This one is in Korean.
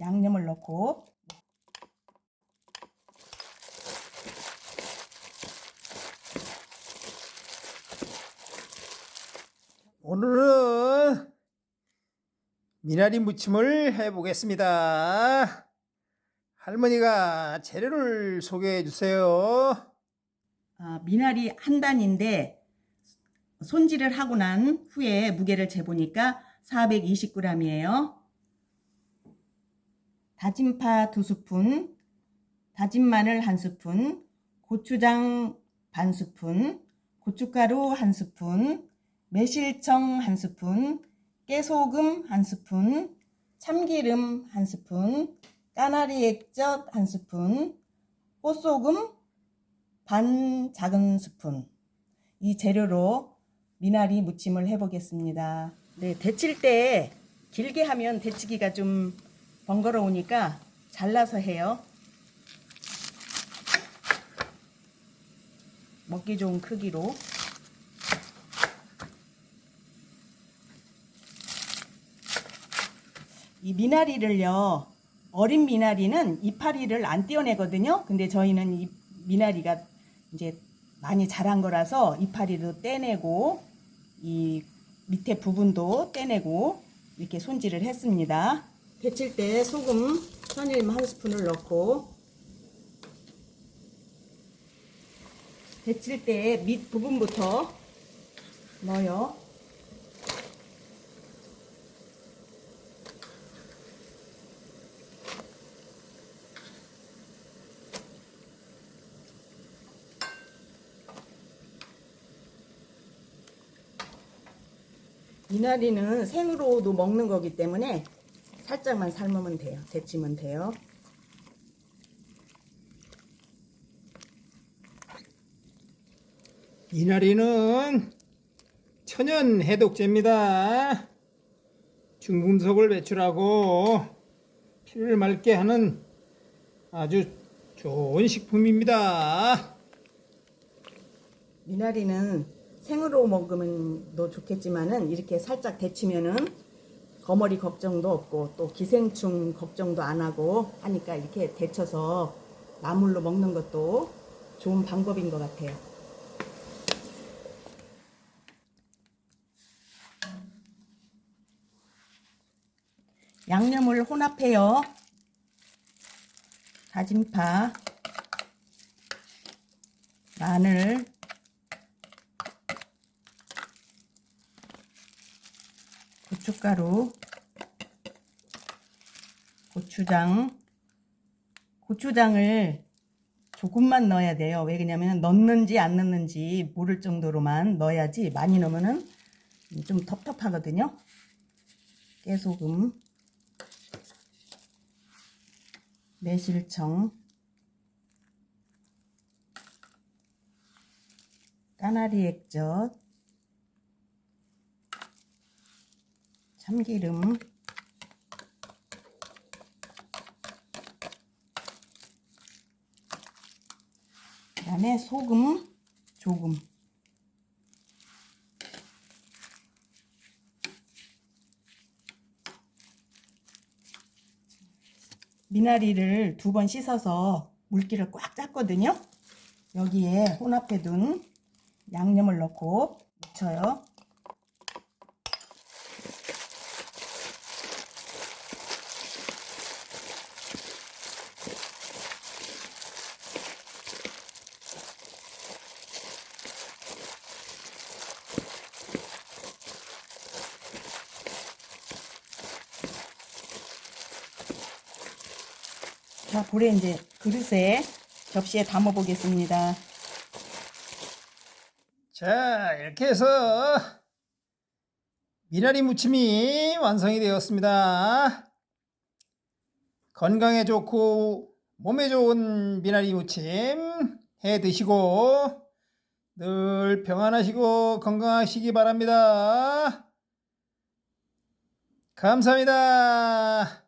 양념을 넣고 오늘은 미나리 무침을 해보겠습니다. 할머니가 재료를 소개해 주세요. 아, 미나리 한 단인데 손질을 하고 난 후에 무게를 재보니까 420g이에요. 다진 파두 스푼, 다진 마늘 한 스푼, 고추장 반 스푼, 고춧가루 한 스푼, 매실청 한 스푼, 깨소금 한 스푼, 참기름 한 스푼, 까나리 액젓 한 스푼, 꽃소금 반 작은 스푼 이 재료로 미나리 무침을 해보겠습니다. 네, 데칠 때 길게 하면 데치기가 좀 번거로우니까 잘라서 해요. 먹기 좋은 크기로. 이 미나리를요, 어린 미나리는 이파리를 안 떼어내거든요. 근데 저희는 이 미나리가 이제 많이 자란 거라서 이파리도 떼내고, 이 밑에 부분도 떼내고, 이렇게 손질을 했습니다. 데칠 때 소금 천일음 한 스푼을 넣고, 데칠 때 밑 부분부터 넣어요. 미나리는 생으로도 먹는 거기 때문에 살짝만 삶으면 돼요. 데치면 돼요. 미나리는 천연 해독제입니다. 중금속을 배출하고 피를 맑게 하는 아주 좋은 식품입니다. 미나리는 생으로 먹으면 도 좋겠지만은 이렇게 살짝 데치면은 거머리 걱정도 없고 또 기생충 걱정도 안 하고 하니까 이렇게 데쳐서 나물로 먹는 것도 좋은 방법인 것 같아요. 양념을 혼합해요. 다진 파, 마늘, 고춧가루, 고추장, 고추장을 조금만 넣어야 돼요. 왜 그러냐면 넣는지 안 넣는지 모를 정도로만 넣어야지 많이 넣으면은 좀 텁텁하거든요. 깨소금, 매실청, 까나리 액젓, 참기름, 그 다음에 소금 조금. 미나리를 두 번 씻어서 물기를 꽉 짰거든요. 여기에 혼합해 둔 양념을 넣고 묻혀요. 자, 볼에 이제 그릇에 접시에 담아 보겠습니다. 자, 이렇게 해서 미나리 무침이 완성이 되었습니다. 건강에 좋고 몸에 좋은 미나리 무침 해 드시고 늘 평안하시고 건강하시기 바랍니다. 감사합니다.